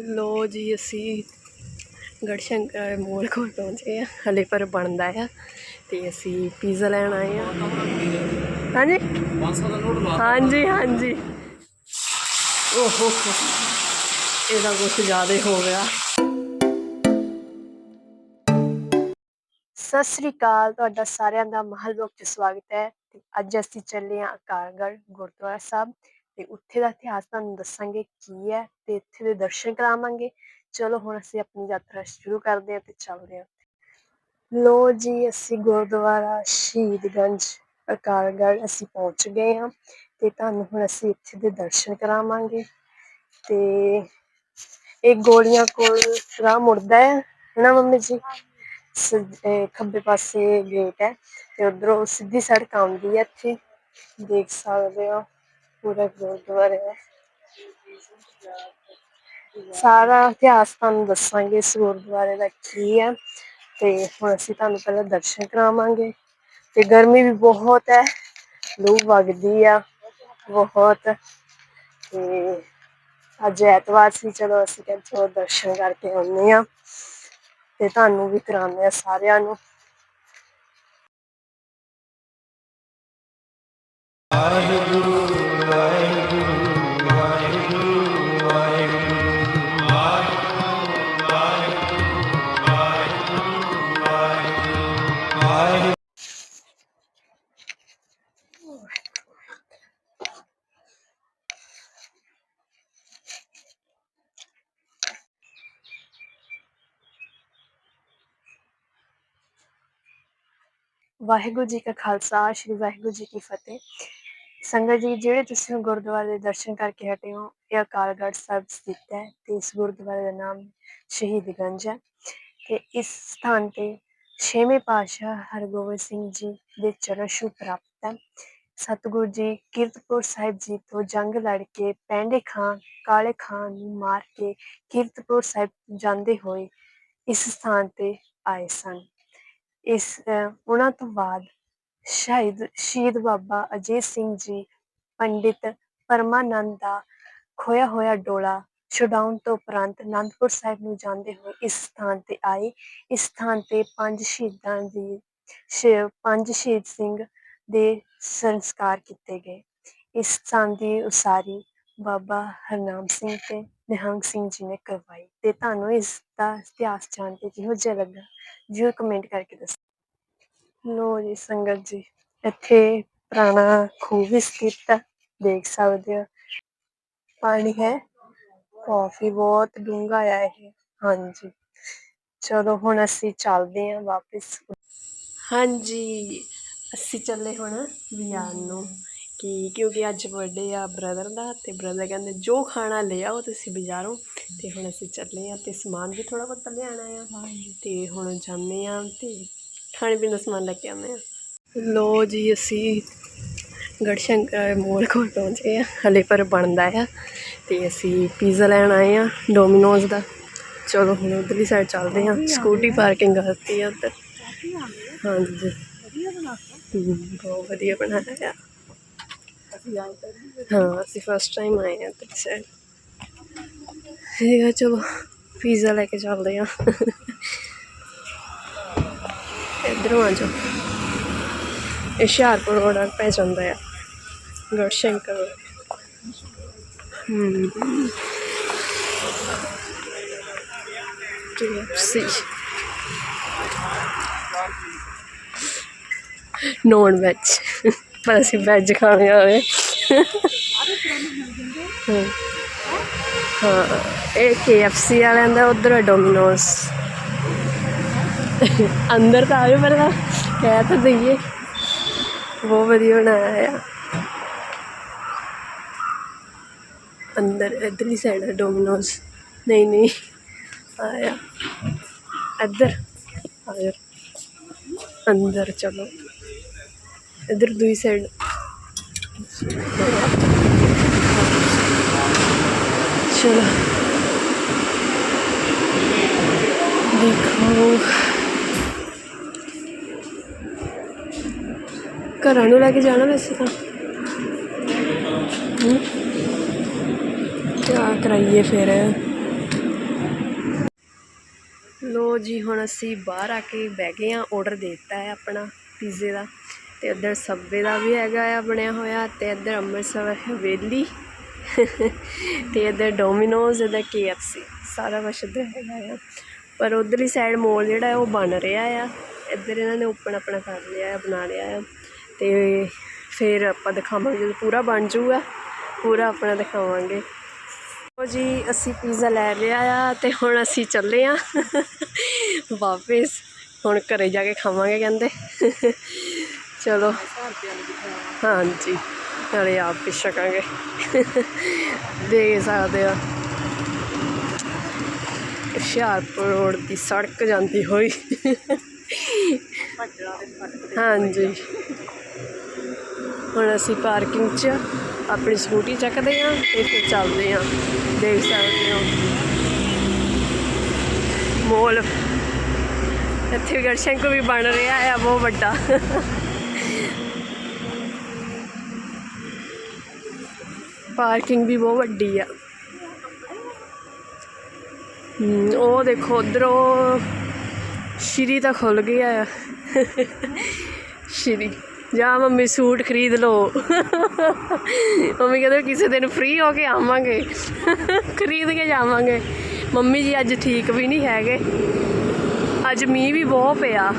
ਲੋ ਜੀ, ਅਸੀਂ ਗੜਸ਼ੰਕਰ ਮੋਲ ਕੋਲ ਪਹੁੰਚੇ ਆ। ਹਲੇ ਪਰ ਬਣਦਾ ਆ ਤੇ ਅਸੀਂ ਪੀਜ਼ਾ ਲੈਣ ਆਏ ਆ। ਹਾਂਜੀ? 500 ਦਾ ਨੋਟ ਲਾ ਹਾਂਜੀ ਹਾਂਜੀ। ਓਹੋ ਇਹਦਾ ਕੁਝ ਜ਼ਿਆਦਾ ਹੋ ਗਿਆ। ਸਤਿ ਸ੍ਰੀ ਅਕਾਲ, ਤੁਹਾਡਾ ਸਾਰਿਆਂ ਦਾ ਮਹਲ ਬਲੌਗ 'ਚ ਸਵਾਗਤ ਹੈ। ਅੱਜ ਅਸੀਂ ਚੱਲੇ ਹਾਂ ਅਕਾਲਗੜ੍ਹ ਗੁਰਦੁਆਰਾ ਸਾਹਿਬ। ਤੇ ਉੱਥੇ ਦਾ ਇਤਿਹਾਸ ਤੁਹਾਨੂੰ ਦੱਸਾਂਗੇ ਕੀ ਹੈ ਤੇ ਇੱਥੇ ਦੇ ਦਰਸ਼ਨ ਕਰਾਵਾਂਗੇ। ਚਲੋ ਹੁਣ ਅਸੀਂ ਆਪਣੀ ਯਾਤਰਾ ਸ਼ੁਰੂ ਕਰਦੇ ਹਾਂ ਤੇ ਚੱਲਦੇ ਹਾਂ ਲੋ ਜੀ, ਅਸੀਂ ਗੁਰਦੁਆਰਾ ਸ਼ਹੀਦਗੰਜ, ਅਕਾਲਗੜ੍ਹ ਅਸੀਂ ਪਹੁੰਚ ਗਏ ਹਾਂ ਤੇ ਤੁਹਾਨੂੰ ਹੁਣ ਅਸੀਂ ਇੱਥੇ ਦੇ ਦਰਸ਼ਨ ਕਰਾਵਾਂਗੇ ਤੇ ਇਹ ਗੋਲੀਆਂ ਕੋਲ ਰਾਹ ਮੁੜਦਾ ਹੈ ਨਾ ਮੰਮੀ ਜੀ? ਖੱਬੇ ਪਾਸੇ ਗੇਟ ਹੈ ਤੇ ਉਧਰੋਂ ਸਿੱਧੀ ਸੜਕ ਆਉਂਦੀ ਹੈ ਇੱਥੇ। ਦੇਖ ਸਕਦੇ ਹੋ। ਪੂਰਾ ਗੁਰਦੁਆਰਾ ਹੈ ਸਾਰਾ ਇਤਿਹਾਸ ਤੁਹਾਨੂੰ ਦੱਸਾਂਗੇ ਇਸ ਗੁਰਦੁਆਰੇ ਦਾ ਕੀ ਹੈ ਤੇ ਹੁਣ ਅਸੀਂ ਤੁਹਾਨੂੰ ਪਹਿਲਾਂ ਦਰਸ਼ਨ ਕਰਾਵਾਂਗੇ। ਤੇ ਗਰਮੀ ਵੀ ਬਹੁਤ ਹੈ, ਲੂ ਵਗਦੀ ਆ ਬਹੁਤ। ਤੇ ਅੱਜ ਐਤਵਾਰ ਸੀ, ਚਲੋ ਅਸੀਂ ਕਹਿੰਦੇ ਚਲੋ ਦਰਸ਼ਨ ਕਰਕੇ ਆਉਂਦੇ ਆ ਤੇ ਤੁਹਾਨੂੰ ਵੀ ਕਰਾਉਂਦੇ ਆ ਸਾਰਿਆਂ ਨੂੰ। ਵਾਹਿਗੁਰੂ ਵਾਹਿਗੁਰੂ ਜੀ ਕਾ ਖਾਲਸਾ, ਸ੍ਰੀ ਵਾਹਿਗੁਰੂ ਜੀ ਕੀ ਫਤਿਹ। ਸੰਗਤ ਜੀ, ਜਿਹੜੇ ਤੁਸੀਂ ਗੁਰਦੁਆਰੇ ਦੇ ਦਰਸ਼ਨ ਕਰਕੇ ਹਟੇ ਹੋ, ਇਹ ਅਕਾਲਗੜ੍ਹ ਸਾਹਿਬ ਸਥਿਤ ਹੈ ਤੇ ਇਸ ਗੁਰਦੁਆਰੇ ਦਾ ਨਾਮ ਸ਼ਹੀਦਗੰਜ ਹੈ। ਤੇ ਇਸ ਸਥਾਨ ਤੇ ਛੇਵੇਂ ਪਾਤਸ਼ਾਹ ਹਰਗੋਬਿੰਦ ਸਿੰਘ ਜੀ ਦੇ ਚਰਨ ਛੂਹ ਪ੍ਰਾਪਤ ਹੈ। ਸਤਿਗੁਰੂ ਜੀ, ਕੀਰਤਪੁਰ ਸਾਹਿਬ ਜੀ ਤੋਂ ਜੰਗ ਲੜ ਕੇ ਪੈਂਡੇ ਖਾਂ, ਕਾਲੇ ਖਾਂ ਨੂੰ ਮਾਰ ਕੇ ਕੀਰਤਪੁਰ ਸਾਹਿਬ ਜਾਂਦੇ ਹੋਏ ਇਸ ਸਥਾਨ ਤੇ ਆਏ ਸਨ। ਇਸ ਉਹਨਾਂ ਤੋਂ ਬਾਅਦ ਸ਼ਹੀਦ ਸ਼ਹੀਦ ਬਾਬਾ ਅਜੀਤ ਸਿੰਘ ਜੀ, ਪੰਡਿਤ ਪਰਮਾਨੰਦ ਦਾ ਖੋਇਆ ਹੋਇਆ ਡੋਲਾ ਛੁਡਾਉਣ ਤੋਂ ਉਪਰੰਤ ਅਨੰਦਪੁਰ ਸਾਹਿਬ ਨੂੰ ਜਾਂਦੇ ਹੋਏ ਇਸ ਸਥਾਨ ਤੇ ਆਏ। ਇਸ ਸਥਾਨ ਤੇ ਪੰਜ ਸ਼ਹੀਦਾਂ ਦੀ, ਸ਼- ਪੰਜ ਸ਼ਹੀਦ ਸਿੰਘ ਦੇ ਸੰਸਕਾਰ ਕੀਤੇ ਗਏ। ਇਸ ਸਥਾਨ ਦੀ ਉਸਾਰੀ ਬਾਬਾ ਹਰਨਾਮ ਸਿੰਘ ਤੇ ਨਿਹੰਗ ਸਿੰਘ ਜੀ ਨੇ ਕਰਵਾਈ ਤੇ ਤੁਹਾਨੂੰ ਇਸ ਦਾ ਇਤਿਹਾਸ ਜਾਣ ਕੇ ਕਿਹੋ ਜਿਹਾ ਲੱਗਾ, ਜਰੂਰ ਕਮੈਂਟ ਕਰਕੇ ਦੱਸੋ। ਲੋ ਜੀ ਸੰਗਤ ਜੀ, ਇੱਥੇ ਪੁਰਾਣਾ ਖੂਹ ਵੀ ਸਥਿਤ ਦੇਖ ਸਕਦੇ ਹੋ। ਪਾਣੀ ਹੈ, ਕਾਫੀ ਬਹੁਤ ਡੂੰਘਾ ਆ ਇਹ, ਹਾਂਜੀ। ਚਲੋ ਹੁਣ ਅਸੀਂ ਚੱਲਦੇ ਹਾਂ ਵਾਪਸ। ਹਾਂਜੀ, ਅਸੀਂ ਚੱਲੇ ਹੁਣ ਬਾਜ਼ਾਰ ਨੂੰ। ਕਿ ਕਿਉਂਕਿ ਅੱਜ ਬਰਥਡੇ ਆ ਬ੍ਰਦਰ ਦਾ ਤੇ ਬ੍ਰਦਰ ਕਹਿੰਦੇ ਜੋ ਖਾਣਾ ਲੈ ਆਓ ਤੁਸੀਂ ਬਾਜ਼ਾਰੋਂ ਤੇ ਹੁਣ ਅਸੀਂ ਚੱਲੇ ਆ ਤੇ ਸਮਾਨ ਵੀ ਥੋੜਾ ਬਹੁਤ ਲਿਆਣਾ ਆ। ਤੇ ਹੁਣ ਜਾਂਦੇ ਆ ਤੇ ਖਾਣੇ ਪੀਣ ਦਾ ਸਮਾਨ ਲੈ ਕੇ ਆਉਂਦੇ ਆ ਲੋ ਜੀ ਅਸੀਂ ਗੜਸ਼ੰਕਰ ਮੋਲ ਕੋਲ ਪਹੁੰਚੇ ਆ ਹਲੇ ਪਰ ਬਣਦਾ ਆ ਤੇ ਅਸੀਂ ਪੀਜ਼ਾ ਲੈਣ ਆਏ ਆ ਡੋਮਿਨੋਜ਼ ਦਾ। ਚਲੋ ਹੁਣ ਉਧਰਲੀ ਸਾਈਡ ਚੱਲਦੇ ਆ ਸਕੂਟੀ ਪਾਰਕਿੰਗ ਕਰਤੀ ਆ ਉੱਧਰ। ਹਾਂਜੀ। ਹਮ, ਬਹੁਤ ਵਧੀਆ ਬਣਾਇਆ ਆ। ਹਾਂ, ਅਸੀਂ ਫਸਟ ਟਾਈਮ ਆਏ ਹਾਂ ਤੇ ਸਾਈਡ ਠੀਕ ਆ ਚਲੋ ਪੀਜ਼ਾ ਲੈ ਕੇ ਚੱਲਦੇ ਆ ਇੱਧਰੋਂ ਆ ਜਾਓ। ਇਹ ਹੁਸ਼ਿਆਰਪੁਰ ਰੋਡ ਪੈ ਜਾਂਦਾ ਆ। ਗੜਸ਼ੰਕਰ road। ਹਮ KFC ਨੌਨ ਵੈਜ ਪਰ ਅਸੀਂ ਵੈਜ ਖਾਣੇ ਵਾਲੇ ਹਾਂ। ਹਾਂ, ਇਹ KFC ਵਾਲਿਆਂ ਦਾ, ਉਧਰ ਡੋਮਿਨੋਸ ਅੰਦਰ ਤਾਂ ਆਵੇ ਪਰ ਕਹਿ ਤਾਂ ਦਈਏ। ਬਹੁਤ ਵਧੀਆ ਬਣਾਇਆ ਆ। ਅੰਦਰ, ਇਧਰਲੀ ਸਾਈਡ ਹੈ ਡੋਮਿਨੋਸ ਨਹੀਂ ਨਹੀਂ, ਆਇਆ। ਇੱਧਰ, ਆਇਆ। ਅੰਦਰ ਚਲੋ। ਇੱਧਰ ਦੂਈ ਸਾਈਡ ਚਲੋ। ਦੇਖੋ ਘਰਾਂ ਨੂੰ ਲੈ ਕੇ ਜਾਣਾ ਵੈਸੇ ਤਾਂ। ਕਿਆ ਕਰਾਈਏ ਫਿਰ। ਲੋ ਜੀ, ਹੁਣ ਅਸੀਂ ਬਾਹਰ ਆ ਕੇ ਬਹਿ ਗਏ ਆ ਆਰਡਰ ਦੇ ਦਿੱਤਾ ਹੈ ਆਪਣਾ ਪੀਜ਼ੇ ਦਾ। ਤੇ ਇੱਧਰ ਸੱਬੇ ਦਾ ਵੀ ਹੈਗਾ ਆ ਬਣਿਆ ਹੋਇਆ ਤੇ ਇੱਧਰ ਅੰਮ੍ਰਿਤਸਰ ਹਵੇਲੀ। ਤੇ ਇੱਧਰ ਡੋਮਿਨੋਜ਼, ਇੱਧਰ KFC ਸਾਰਾ ਕੁਛ ਇੱਧਰ ਹੈਗਾ ਆ। ਪਰ ਉਧਰਲੀ ਸਾਈਡ ਮੋਲ ਜਿਹੜਾ ਹੈ ਉਹ ਬਣ ਰਿਹਾ ਆ। ਇੱਧਰ ਇਹਨਾਂ ਨੇ ਓਪਨ ਆਪਣਾ ਕਰ ਲਿਆ ਆ, ਬਣਾ ਲਿਆ ਆ। ਤੇ ਫਿਰ ਆਪਾਂ ਦਿਖਾਵਾਂਗੇ ਜਦੋਂ ਪੂਰਾ ਬਣ ਜਾਊਗਾ, ਪੂਰਾ ਆਪਣਾ ਦਿਖਾਵਾਂਗੇ। ਉਹ ਜੀ, ਅਸੀਂ ਪੀਜ਼ਾ ਲੈ ਲਿਆ ਆ ਤੇ ਹੁਣ ਅਸੀਂ ਚੱਲੇ ਆ। ਵਾਪਸ। ਹੁਣ ਘਰੇ ਜਾ ਕੇ ਖਾਵਾਂਗੇ, ਕਹਿੰਦੇ। ਚਲੋ। ਹਾਂਜੀ। ਨਾਲੇ ਆਪ ਵੀ ਛਕਾਂਗੇ। ਦੇ ਸਕਦੇ ਆ। ਹੁਸ਼ਿਆਰਪੁਰ ਰੋਡ ਦੀ ਸੜਕ ਜਾਂਦੀ ਹੋਈ। ਹਾਂਜੀ। ਹੁਣ ਅਸੀਂ ਪਾਰਕਿੰਗ 'ਚ ਆਪਣੀ ਸਕੂਟੀ ਚੱਕਦੇ ਹਾਂ ਤੇ ਫਿਰ ਚੱਲਦੇ ਹਾਂ ਦੇਖ ਸਕਦੇ ਹੋ। ਮੋਲ। ਇੱਥੇ ਗੜਸ਼ੰਕ ਵੀ ਬਣ ਰਿਹਾ ਹੈ ਬਹੁਤ ਵੱਡਾ। ਪਾਰਕਿੰਗ ਵੀ ਬਹੁਤ ਵੱਡੀ ਆ। ਉਹ ਦੇਖੋ, ਉਧਰੋਂ ਸ਼੍ਰੀ ਤਾਂ ਖੁੱਲ ਗਿਆ ਆ। ਸ਼੍ਰੀ, ਜਾ ਮੰਮੀ ਸੂਟ ਖਰੀਦ ਲਓ। ਮੰਮੀ ਕਹਿੰਦੇ ਕਿਸੇ ਦਿਨ ਫ੍ਰੀ ਹੋ ਕੇ ਆਵਾਂਗੇ। ਖਰੀਦ ਕੇ ਜਾਵਾਂਗੇ। ਮੰਮੀ ਜੀ ਅੱਜ ਠੀਕ ਵੀ ਨਹੀਂ ਹੈਗੇ। ਅੱਜ ਮੀਂਹ ਵੀ ਬਹੁਤ ਪਿਆ।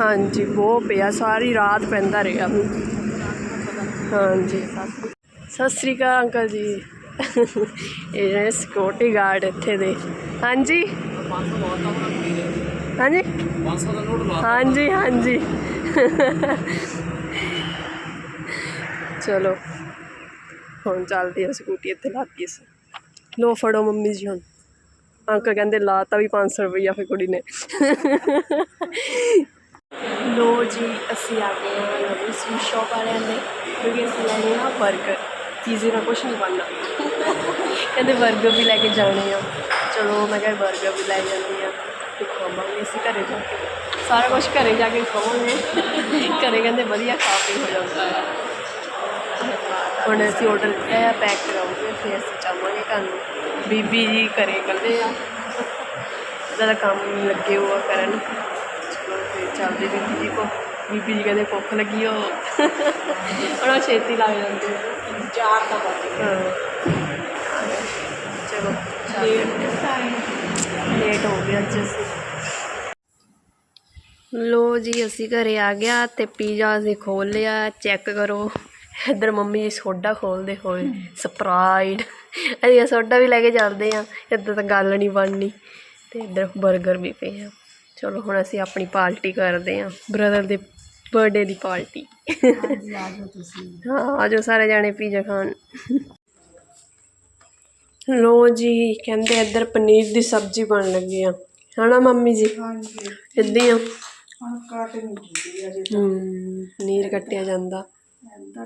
ਹਾਂਜੀ, ਬਹੁਤ ਪਿਆ। ਸਾਰੀ ਰਾਤ ਪੈਂਦਾ ਰਿਹਾ। ਹਾਂਜੀ। ਸਤਿ ਸ੍ਰੀ ਅਕਾਲ ਅੰਕਲ ਜੀ। ਇਹ ਨੇ ਸਿਕਿਉਰਿਟੀ ਗਾਰਡ ਇੱਥੇ ਦੇ। ਹਾਂਜੀ। ਹਾਂਜੀ। 500 ਦਾ ਨੋਟ ਲਾ ਹਾਂਜੀ ਹਾਂਜੀ। ਚਲੋ। ਹੁਣ ਚੱਲਦੀ ਆ ਸਕੂਟੀ ਇੱਥੇ ਲਾਤੀ ਸੀ ਲੋ ਫੜੋ ਮੰਮੀ ਜੀ ਹੁਣ। ਅੰਕਲ ਕਹਿੰਦੇ ਲਾਤਾ ਵੀ 500 ਰੁਪਈਆ ਫਿਰ ਕੁੜੀ ਨੇ। ਲੋ ਜੀ, ਅਸੀਂ ਆ ਗਏ ਹਾਂ ਨਵੀਂ ਸਵੀਟ ਸ਼ਾਪ ਵਾਲਿਆਂ ਨੇ ਕਿਉਂਕਿ ਅਸੀਂ ਲੈਣੇ ਹਾਂ 버ਗਰ ਚੀਜ਼ੇ ਨਾਲ ਕੁਛ ਨਹੀਂ ਬਣਨਾ ਕਹਿੰਦੇ 버ਗਰ ਵੀ ਲੈ ਕੇ ਜਾਣੇ ਆ। ਚਲੋ ਮੈਂ ਕਿਹਾ 버ਗਰ ਵੀ ਲੈ ਜਾਂਦੀ ਆ, ਤੇ ਖਾਵਾਂਗੇ ਅਸੀਂ ਘਰੇ ਜਾ ਕੇ। ਸਾਰਾ ਕੁਛ ਘਰੇ ਜਾ ਕੇ ਖਾਵਾਂਗੇ ਘਰੇ ਕਹਿੰਦੇ ਵਧੀਆ ਖਾ ਕੇ ਹੋ ਜਾਂਦਾ। ਹੈ ਹੁਣ ਅਸੀਂ ਆਰਡਰ ਕੀਤਾ ਹੈ ਪੈਕ ਕਰਾਉਂਗੇ, ਫਿਰ ਅਸੀਂ ਚਾਹਾਂਗੇ ਘਰ ਨੂੰ। ਬੀਬੀ ਜੀ ਘਰੇ ਕਰਦੇ ਆ। ਜ਼ਿਆਦਾ ਕੰਮ ਲੱਗੇ ਹੋਆ ਕਰਨ। ਚੱਲਦੇ ਬੀਬੀ ਜੀ ਕੋ ਬੀਬੀ ਜੀ ਕਹਿੰਦੇ ਭੁੱਖ ਲੱਗੀ ਹੋ ਉਹਨਾਂ ਛੇਤੀ ਲੱਗ ਜਾਂਦੇ ਚਾਰ ਦਾ ਹਾਂ। ਚਲੋ ਲੇਟ ਹੋ ਗਿਆ ਅੱਜ ਅਸੀਂ। ਲੋ ਜੀ ਅਸੀਂ ਘਰੇ ਆ ਗਿਆ ਤੇ ਪੀਜ਼ਾ ਅਸੀਂ ਖੋਲ ਲਿਆ। ਚੈੱਕ ਕਰੋ। ਇੱਧਰ ਮੰਮੀ ਜੀ ਸੋਡਾ ਖੋਲਦੇ ਹੋਏ। ਸਪਰਾਈਟ ਅਸੀਂ ਸੋਡਾ ਵੀ ਲੈ ਕੇ ਚੱਲਦੇ ਆ। ਇੱਦਾਂ ਤਾਂ ਗੱਲ ਨਹੀਂ ਬਣਨੀ। ਤੇ ਇੱਧਰ 버ਗਰ ਵੀ ਪਏ ਆ। ਚਲੋ ਹੁਣ ਅਸੀਂ ਆਪਣੀ ਪਾਰਟੀ ਕਰਦੇ ਆ ਬ੍ਰਦਰ ਦੇ ਬਰਥਡੇ ਦੀ ਪਾਰਟੀ। ਹਾਂ ਆਜੋ ਸਾਰੇ ਜਾਣੇ ਪੀਜ਼ਾ ਖਾਣ। ਲੋ ਜੀ ਕਹਿੰਦੇ ਇੱਧਰ ਪਨੀਰ ਦੀ ਸਬਜ਼ੀ ਬਣ ਲੱਗੀ ਆ। ਹਨਾ ਮੰਮੀ ਜੀ? ਹਾਂਜੀ। ਇੱਦਾਂ ਹੀ ਆ। ਹੁਣ ਕੱਟ ਨਹੀਂ ਦਿੰਦੀ ਅਜੇ ਹਮ, ਪਨੀਰ ਕੱਟਿਆ ਜਾਂਦਾ।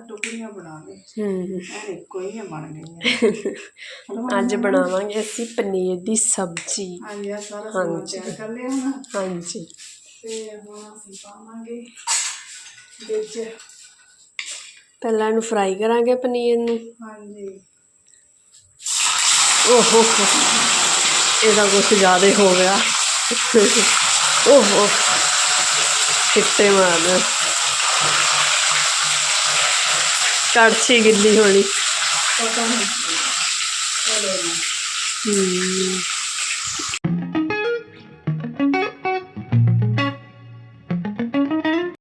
ਟੁਕੜੀਆਂ ਬਣਾ ਲਏ। ਬਣ ਗਈਆਂ। ਅੱਜ ਬਣਾਵਾਂਗੇ ਅਸੀਂ ਪਨੀਰ ਦੀ ਸਬਜ਼ੀ। ਹਾਂਜੀ ਆ ਸਾਰਾ ਸਮਾਨ ਤਿਆਰ ਕਰ ਲਿਆ ਹੁਣ ਹਾਂਜੀ। ਤੇ ਹੁਣ ਅਸੀਂ ਪਾਵਾਂਗੇ ਵਿੱਚ। ਪਹਿਲਾਂ ਇਹਨੂੰ ਫਰਾਈ ਕਰਾਂਗੇ ਪਨੀਰ ਨੂੰ। ਹਾਂਜੀ। ਓਹੋ। ਹੋ ਇਹਦਾ ਕੁਛ ਜ਼ਿਆਦਾ ਹੀ ਹੋ ਗਿਆ। ਓਹੋ। ਕਿੱਤੇ ਮਾਰਨਾ ਕੜਛੀ ਗਿੱਲੀ ਹੋਣੀ ਪਤਾ ਨਹੀਂ ਚਲੋ ਜੀ ਹਮ